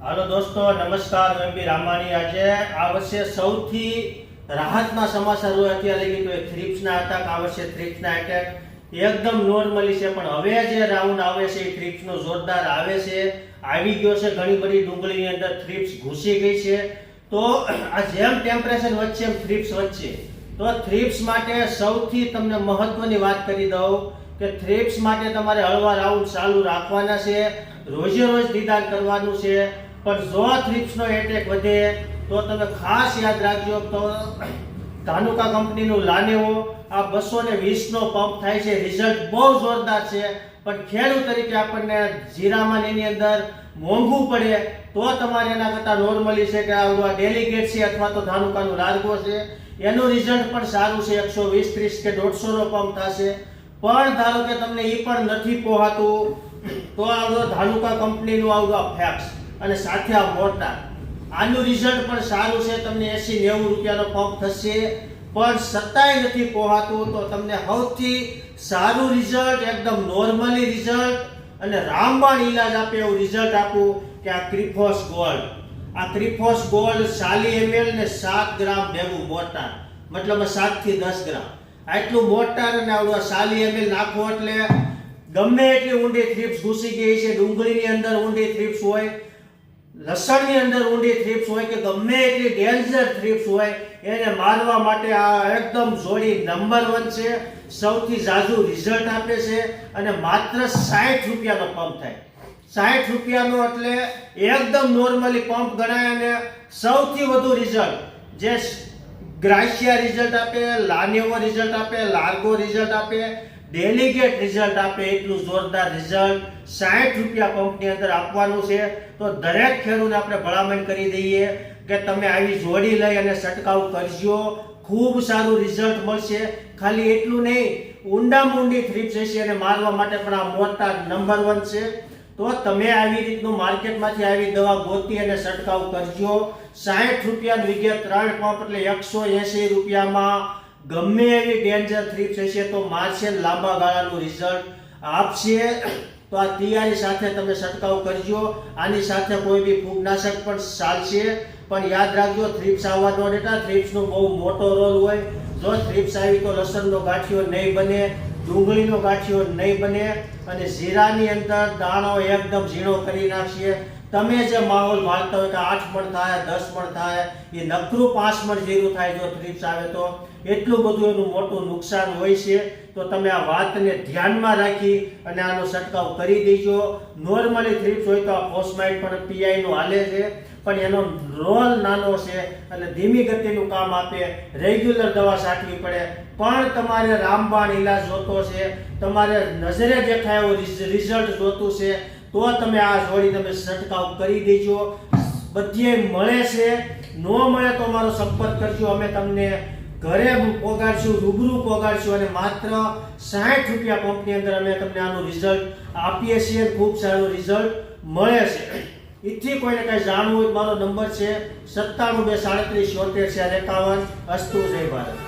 હાલો દોસ્તો, નમસ્કાર હું એમબી રામાણી. આજે આ વર્ષે સૌથી રાહતના સમાચાર હોય અત્યારે લઈ તો એ થ્રિપ્સના હતા આ વર્ષે થ્રિપ્સના એટેક એકદમ નોર્મલી છે, પણ હવે જે રાઉન્ડ આવે છે, એ થ્રિપ્સનો જોરદાર આવે છે. આવી ગયો છે, ઘણી બધી ડુંગળીની અંદર થ્રિપ્સ ઘૂસી ગઈ છે. તો આ જેમ ટેમ્પરેચર વચ્ચે એમ થ્રિપ્સ વચ્ચે તો થ્રિપ્સ માટે સૌથી તમને મહત્વની વાત કરી દઉં કે થ્રિપ્સ માટે તમારે હળવા રાઉન્ડ ચાલુ રાખવાના છે. રોજે રોજ નિદાન કરવાનું છે. પણ જો થ્રિપ્સનો એટેક વધે, તો તમે ખાસ યાદ રાખજો તો ધાનુકા કંપનીનું લાનેવો આ બસો ને વીસનો પંપ થાય છે. રિઝલ્ટ બહુ જોરદાર છે. પણ ખેડૂત તરીકે આપણને જીરામાં એની અંદર મોંઘું પડે, તો તમારે એના કરતાં નોર્મલી છે કે આ ડેલિગેટ છે અથવા તો ધાનુકાનું લાર્ગો છે. એનું રિઝલ્ટ પણ સારું છે. એકસો વીસ, ત્રીસ કે દોઢસોનો પંપ થશે. પણ ધારો કે તમને એ પણ નથી પોહાતું, તો આવડો ધાનુકા કંપનીનું આવડો ફેક્સ અને સાથે આ મોટા. આનું રિઝલ્ટ પણ સારું છે, તમને એસી નેવું રૂપિયાનો પંપ થશે. પણ સત્તાય નથી પહોંચાતું તો તમને સૌથી સારું રિઝલ્ટ એકદમ નોર્મલી રિઝલ્ટ અને રામબાણ ઈલાજ આપે એવું રિઝલ્ટ આપું કે આ ક્રિફોસ ગોલ્ડ. આ ક્રિફોસ ગોલ્ડ ચાલી એમએલ ને સાત ગ્રામ ભેગું મોટા. મતલબ સાતથી દસ ગ્રામ. આટલું મોટા અને આવડું સાલી એમએલ નાખવું એટલે ગમે એટલી ઊંડી થ્રીપ્સ ઘૂસી ગઈ છે, ડુંગળીની અંદર ઊંડી થ્રીપ્સ હોય લસણની અંદર ઊંડી થ્રીપ્સ હોય કે ગમે એટલી ડેન્જર થ્રીપ્સ હોય, એને મારવા માટે આ એકદમ જોડી નંબર વન છે. સૌથી ઝાઝુ રિઝલ્ટ આપે છે અને માત્ર સાઠ રૂપિયાનો પંપ થાય. સાઠ રૂપિયાનો એટલે એકદમ નોર્મલી પંપ ગણાય અને સૌથી વધુ રિઝલ્ટ જે ગ્રાસિયા રિઝલ્ટ આપે, લાનેવો રિઝલ્ટ આપે, લાર્ગો રિઝલ્ટ આપે ડેલિગેટ રિઝલ્ટ આપે, એટલું જોરદાર રિઝલ્ટ સાઠ રૂપિયા પંપની અંદર આપવાનું છે. તો દરેક ખેડૂતને આપણે ભલામણ કરી દઈએ કે તમે આવી જોડી લઈ અને છંટકાવ કરજો. ખૂબ સારું રિઝલ્ટ મળશે. ખાલી એટલું નહીં, ઊંડા ઊંડી થ્રીપ્સ હશે અને મારવા માટે પણ આ મોટા નંબર વન છે. તો તમે આવી રીતનું માર્કેટમાંથી આવી દવા ગોતી અને છંટકાવ કરજો. સાઠ રૂપિયા વિગે ત્રણ પંપ એટલે એકસો એસી રૂપિયામાં ગમે એવી ડેન્જર થ્રીપ્સ હશે તો મારશે લાંબા ગાળાનું રિઝલ્ટ આપશે. તો આ તૈયારી સાથે તમે છંટકાવ કરજો. આની સાથે કોઈ બી ફૂગનાશક પણ ચાલશે. પણ યાદ રાખજો થ્રીપ્સ આવવાનો ડેટા થ્રીપ્સનો બહુ મોટો રોલ હોય. જો થ્રીપ્સ આવી તો લસણનો ગાંઠિયો નહીં બને, ડુંગળીનો ગાંઠિયો નહીં બને અને જીરાની અંદર દાણો એકદમ ઝીણો કરી નાખીએ તમે જે માહોલ માગતા હોય કે આઠ મણ થાય, દસ મણ થાય, એ નકરું પાંચ મણ જેવું થાય જો થ્રીપ્સ આવે તો, એટલું બધું એનું મોટું નુકસાન હોય છે. તો તમે આ વાતને ધ્યાનમાં રાખી અને આનો છંટકાવ કરી દેજો. નોર્મલી થ્રીપ્સ હોય તો આ ફોસ્માઇટ પણ પીઆઈનું હાલે છે, પણ એનો રોલ નાનો છે અને ધીમી ગતિનું કામ આપે. રેગ્યુલર દવા છાંટવી પડે. પણ તમારે રામબાણ ઇલાજ જોતો છે, તમારે નજરે દેખાય એવો રિઝલ્ટ જોતું છે તો તમે આ જોડી તમે છંટકાવ કરી દેજો. બધે મળે છે. નો મળે તો અમારો સંપર્ક કરજો. અમે તમને ઘરે પોગાડશું, રૂબરૂ પોગાડશું અને માત્ર સાઠ રૂપિયા પંપની અંદર અમે તમને આનું રિઝલ્ટ આપીએ છીએ. ખૂબ સારું રિઝલ્ટ મળે છે. એથી કોઈને કાંઈ જાણવું હોય મારો નંબર છે સત્તાણું બે સાડત્રીસ છોતેર ચાર એકાવન. અસ્તુ, જય ભારત.